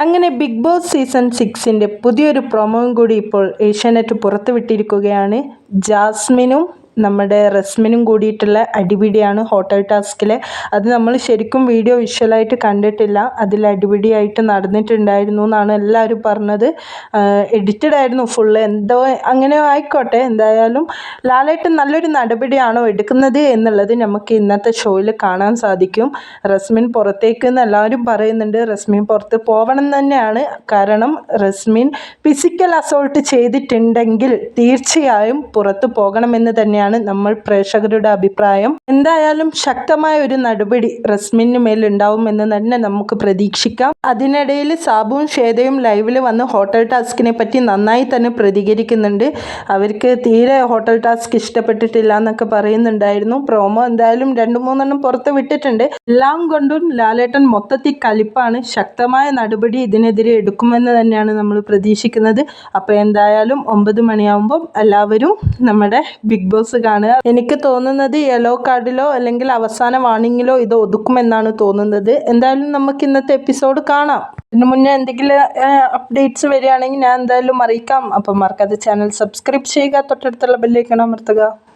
അങ്ങനെ big boss season സിക്സിന്റെ പുതിയൊരു പ്രൊമോയും കൂടി ഇപ്പോൾ ഏഷ്യാനെറ്റ് പുറത്തുവിട്ടിരിക്കുകയാണ് ജാസ്മിനും നമ്മുടെ റസ്മിനും കൂടിയിട്ടുള്ള അടിപിടിയാണ് ഹോട്ടൽ ടാസ്കിലെ. അത് നമ്മൾ ശരിക്കും വീഡിയോ വിഷ്വലായിട്ട് കണ്ടിട്ടില്ല. അതിൽ അടിപിടിയായിട്ട് നടന്നിട്ടുണ്ടായിരുന്നു എന്നാണ് എല്ലാവരും പറഞ്ഞത്. എഡിറ്റഡ് ആയിരുന്നു ഫുള്ള് എന്തോ അങ്ങനെ ആയിക്കോട്ടെ. എന്തായാലും ലാലേട്ടൻ നല്ലൊരു നടപടിയാണോ എടുക്കുന്നത് എന്നുള്ളത് നമുക്ക് ഇന്നത്തെ ഷോയിൽ കാണാൻ സാധിക്കും. റസ്മിൻ പുറത്തേക്ക് എന്ന് എല്ലാവരും പറയുന്നുണ്ട്. റസ്മിൻ പുറത്ത് പോകണം തന്നെയാണ്. കാരണം റസ്മിൻ ഫിസിക്കൽ അസോൾട്ട് ചെയ്തിട്ടുണ്ടെങ്കിൽ തീർച്ചയായും പുറത്ത് പോകണമെന്ന് തന്നെയാണ് നമ്മൾ പ്രേക്ഷകരുടെ അഭിപ്രായം. എന്തായാലും ശക്തമായ ഒരു നടപടി റസ്മിന് മേൽ ഉണ്ടാവുമെന്ന് തന്നെ നമുക്ക് പ്രതീക്ഷിക്കാം. അതിനിടയിൽ സാബുവും ഷേതയും ലൈവിൽ വന്ന് ഹോട്ടൽ ടാസ്കിനെ പറ്റി നന്നായി തന്നെ പ്രതികരിക്കുന്നുണ്ട്. അവർക്ക് തീരെ ഹോട്ടൽ ടാസ്ക് ഇഷ്ടപ്പെട്ടിട്ടില്ല എന്നൊക്കെ പറയുന്നുണ്ടായിരുന്നു. പ്രോമോ എന്തായാലും രണ്ട് മൂന്നെണ്ണം പുറത്ത് വിട്ടിട്ടുണ്ട്. എല്ലാം കൊണ്ടും ലാലേട്ടൻ മൊത്തത്തിൽ കലിപ്പാണ് ശക്തമായ നടപടി ഇതിനെതിരെ എടുക്കുമെന്ന് തന്നെയാണ് നമ്മൾ പ്രതീക്ഷിക്കുന്നത്. അപ്പോൾ എന്തായാലും ഒമ്പത് മണിയാകുമ്പം എല്ലാവരും നമ്മുടെ ബിഗ് ബോസ് കാണുക. എനിക്ക് തോന്നുന്നത് യെല്ലോ കാർഡിലോ അല്ലെങ്കിൽ അവസാന വാണിങ്ങിലോ ഇത് ഒതുക്കുമെന്നാണ് തോന്നുന്നത്. എന്തായാലും നമുക്ക് ഇന്നത്തെ എപ്പിസോഡ് കാണാം. ഇതിന് മുന്നേ എന്തെങ്കിലും അപ്ഡേറ്റ്സ് വരികയാണെങ്കിൽ ഞാൻ എന്തായാലും അറിയിക്കാം. അപ്പം മറക്കാതെ ചാനൽ സബ്സ്ക്രൈബ് ചെയ്യുക. തൊട്ടടുത്തുള്ള ബെല്ലൈക്കണം അമർത്തുക.